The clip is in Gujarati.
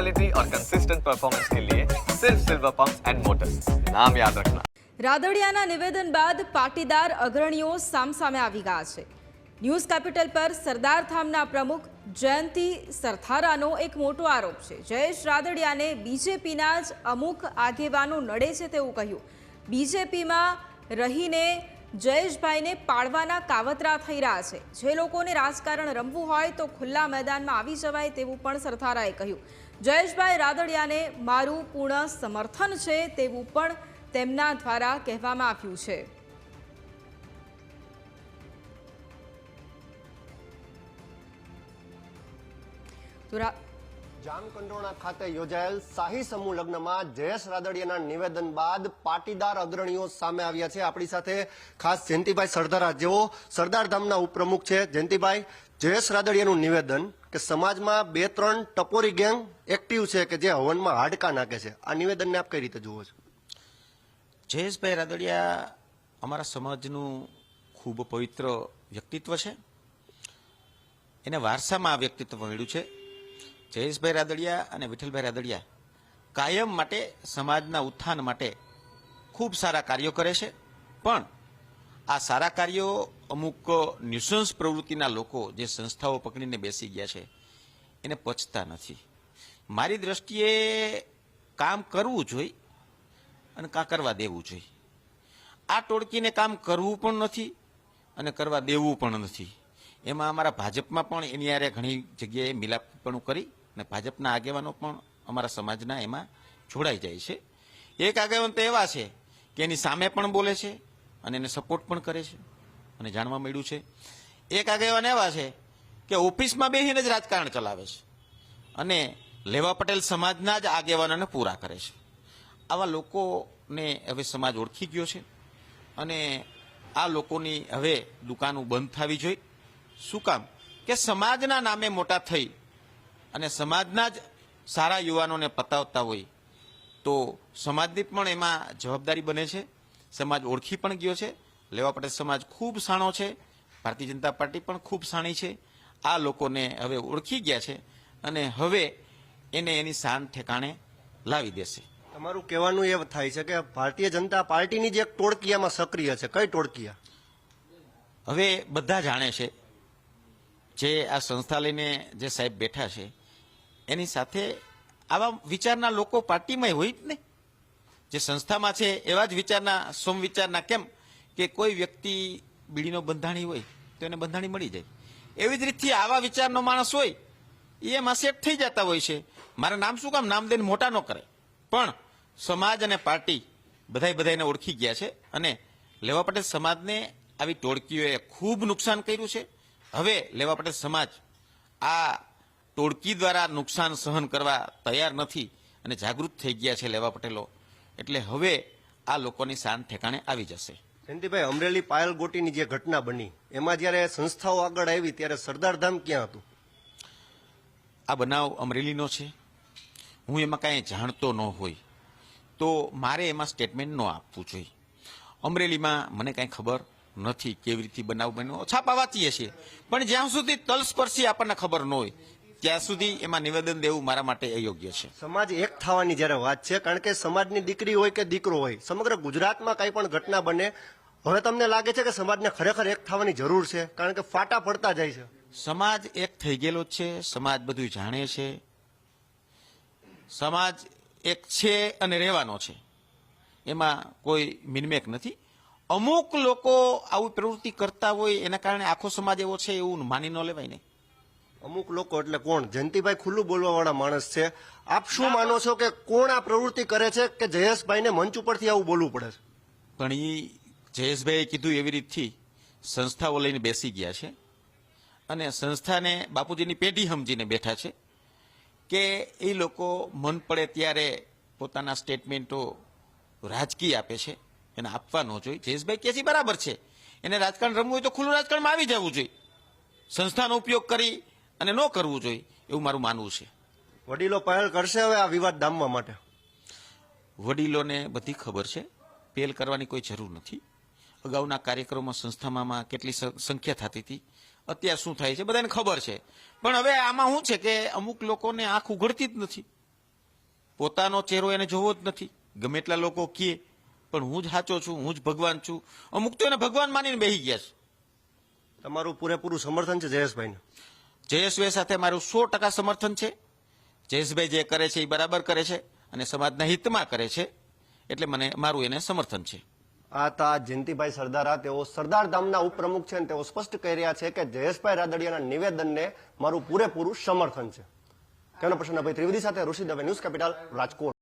क्वालिटी और कंसिस्टेंट परफॉर्मेंस के लिए सिर्फ सिल्वर पंप एंड मोटर्स नाम याद रखना રાદડિયાના નિવેદન બાદ પાટીદાર અગ્રણીઓ સામસામે આવી ગયા છે ન્યૂઝ કેપિટલ પર સરદાર ધામના પ્રમુખ જયંતિ સરથારાનો એક મોટો આરોપ છે જયેશ રાદડિયાને બીજેપીના જ અમુક આગેવાનો નડે છે તેવું કહ્યું બીજેપીમાં રહીને જયેશભાઈને પાડવાના કાવતરા થઈ રહ્યા છે જે લોકોને રાજકારણ રમવું હોય તો ખુલ્લા મેદાનમાં આવી જવાય તેવું પણ સરથારાએ કહ્યું જયેશભાઈ રાદડિયાને મારું પૂર્ણ સમર્થન છે તેવું પણ તેમના દ્વારા કહેવામાં આવ્યું છે. તો જામકંડોરણા ખાતે યોજાયેલ શાહી સમૂહ લગ્નમાં જયેશ રાદડિયાના નિવેદન બાદ પાટીદાર અગ્રણીઓ સામે આવ્યા છે. આપણી સાથે ખાસ જયંતિભાઈ સરદારા જેઓ સરદાર ધામના ઉપપ્રમુખ છે. જયંતિભાઈ, જયેશ રાદડિયાનું નિવેદન કે સમાજમાં બે ત્રણ ટપોરી ગેંગ એક્ટિવ છે કે જે હવનમાં હાડકા નાખે છે. આ નિવેદનને આપ કઈ રીતે જુઓ છો? જયેશભાઈ રાદડિયા અમારા સમાજનું ખૂબ પવિત્ર વ્યક્તિત્વ છે. એને વારસામાં આ વ્યક્તિત્વ મળ્યું છે. જયેશભાઈ રાદડિયા અને વિઠ્ઠલભાઈ રાદડિયા કાયમ માટે, સમાજના ઉત્થાન માટે ખૂબ સારા કાર્યો કરે છે. પણ આ સારા કાર્યો અમુક ન્યુસન્સ પ્રવૃત્તિના લોકો, જે સંસ્થાઓ પકડીને બેસી ગયા છે, એને પચતા નથી. મારી દ્રષ્ટિએ કામ કરવું જોઈએ અને કાં કરવા દેવું જોઈએ. આ ટોળકીને કામ કરવું પણ નથી અને કરવા દેવું પણ નથી. એમાં અમારા ભાજપમાં પણ એની આરે ઘણી જગ્યાએ મિલાપણું કરી અને ભાજપના આગેવાનો પણ અમારા સમાજના એમાં જોડાઈ જાય છે. એક આગેવાન તો એવા છે કે એની સામે પણ બોલે છે અને એને સપોર્ટ પણ કરે છે. અને જાણવા મળ્યું છે. એક આગેવાન એવા છે કે ઓફિસમાં બેસીને જ રાજકારણ ચલાવે છે અને લેવા પટેલ સમાજના જ આગેવાનોને પૂરા કરે છે. આવા લોકોને હવે સમાજ ઓળખી ગયો છે અને આ લોકોની હવે દુકાનો બંધ થવી જોઈએ. શું કામ? કે સમાજના નામે મોટા થઈ અને સમાજના જ સારા યુવાનોને પતાવતા હોય તો સમાજની પણ એમાં જવાબદારી બને છે. સમાજ ઓળખી પણ ગયો છે. લેવા પટેલ સમાજ ખૂબ સાણો છે. ભારતીય જનતા પાર્ટી પણ ખૂબ સાણી છે. આ લોકોને હવે ઓળખી ગયા છે અને હવે એને એની શાન ઠેકાણે લાવી દેશે. તમારું કહેવાનું એ થાય છે કે ભારતીય જનતા પાર્ટીની જે એક ટોળકીયામાં સક્રિય છે કઈ ટોળકીયા? હવે બધા જાણે છે જે આ સંસ્થા લઈને જે સાહેબ બેઠા છે એની સાથે આવા વિચારના લોકો પાર્ટીમાં હોય જ ને. જે સંસ્થામાં છે, એવા જ વિચારના સોમ વિચારના કેમ કે કોઈ વ્યક્તિ બીડીનો બંધાણી હોય, તો એને બંધાણી મળી જાય. એવી જ રીતથી આવા વિચારનો માણસ હોય એ એમાં સેટ થઈ જતા હોય છે. મારા નામ શું કામ? નામ દઈને મોટા ન કરે. પણ સમાજ અને પાર્ટી બધાય બધાને ઓળખી ગયા છે અને લેવા પટેલ સમાજને આવી ટોળકીઓએ ખૂબ નુકસાન કર્યું છે. હવે લેવા પટેલ સમાજ આ ટોળકી દ્વારા નુકસાન સહન કરવા તૈયાર નથી અને જાગૃત થઈ ગયા છે લેવા પટેલો. એટલે હવે આ લોકોની શાન ઠેકાણે આવી જશે. જયંતિભાઈ અમરેલી પાયલ ગોટીની જે ઘટના બની એમાં જ્યારે સંસ્થાઓ આગળ આવી ત્યારે સરદાર ધામ ક્યાં હતું? આ બનાવ અમરેલીનો છે. હું એમાં કાંઈ જાણતો ન હોય. તો મારે એમાં સ્ટેટમેન્ટ ન આપવું જોઈએ. અમરેલીમાં મને કાંઈ ખબર નથી કેવી રીતે બનાવ બન્યો. છાપા વાંચીએ છીએ પણ જ્યાં સુધી તલસ્પર્શી આપણને ખબર ન હોય ત્યાં સુધી એમાં નિવેદન દેવું મારા માટે અયોગ્ય છે. સમાજ એક થવાની જ્યારે વાત છે કારણ કે સમાજની દીકરી હોય કે દીકરો હોય સમગ્ર ગુજરાતમાં કંઈ પણ ઘટના બને હવે તમને લાગે છે કે સમાજને ખરેખર એક થવાની જરૂર છે કારણ કે ફાટા પડતા જાય છે. સમાજ એક થઈ ગયેલો છે સમાજ બધું જાણે છે. સમાજ એક છે અને રહેવાનો છે. એમાં કોઈ મિનમેક નથી. અમુક લોકો આવી પ્રવૃત્તિ કરતા હોય એના કારણે આખો સમાજ એવો છે એવું માની ન લેવાય ને. અમુક લોકો એટલે કોણ? જયંતિભાઈ ખુલ્લું બોલવા વાળા માણસ છે. આપ શું માનો છો કે કોણ આ પ્રવૃત્તિ કરે છે કે જયેશભાઈને મંચ ઉપરથી આવું બોલવું પડે છે? પણ એ જયેશભાઈએ કીધું એવી રીતથી સંસ્થાઓ લઈને બેસી ગયા છે અને સંસ્થાને બાપુજીની પેઢી સમજીને બેઠા છે કે એ લોકો મન પડે ત્યારે પોતાના સ્ટેટમેન્ટો રાજકીય આપે છે એને આપવા ન જોઈએ. જયેશભાઈ કે છે બરાબર છે. એને રાજકારણ રમવું હોય તો ખુલ્લું રાજકારણમાં આવી જવું જોઈએ. સંસ્થાનો ઉપયોગ કરી અને ન કરવું જોઈએ એવું મારું માનવું છે. વડીલો પહેલ કરશે હવે આ વિવાદ ડામવા માટે? વડીલોને બધી ખબર છે. પહેલ કરવાની કોઈ જરૂર નથી. અગાઉના કાર્યક્રમો સંસ્થામાં કેટલી સંખ્યા થતી હતી. અત્યારે શું થાય છે બધાને ખબર છે. પણ હવે આમાં શું છે કે અમુક લોકોને આંખ ઉઘડતી જ નથી. પોતાનો ચહેરો એને જોવો જ નથી. ગમે એટલા લોકો કહે પણ હું જ સાચો છું હું જ ભગવાન છું. અમુક તો એને ભગવાન માનીને બેસી ગયા છે. તમારું પૂરેપૂરું સમર્થન છે જયેશભાઈને? જયેશભાઈ સાથે મારું સો ટકા સમર્થન છે. જયેશભાઈ જે કરે છે એ બરાબર કરે છે અને સમાજના હિતમાં કરે છે એટલે મને મારું એને સમર્થન છે. આ તા જયંતિભાઈ સરદારા તેઓ સરદાર ધામના ઉપપ્રમુખ છે અને તેઓ સ્પષ્ટ કહી રહ્યા છે કે જયેશભાઈ રાદડિયાના નિવેદનને મારું પૂરેપૂરું સમર્થન છે. કેમેરા પ્રશ્ન, ભાઈ ત્રિવેદી સાથે ઋષિ દવે ન્યૂઝ કેપિટલ રાજકોટ.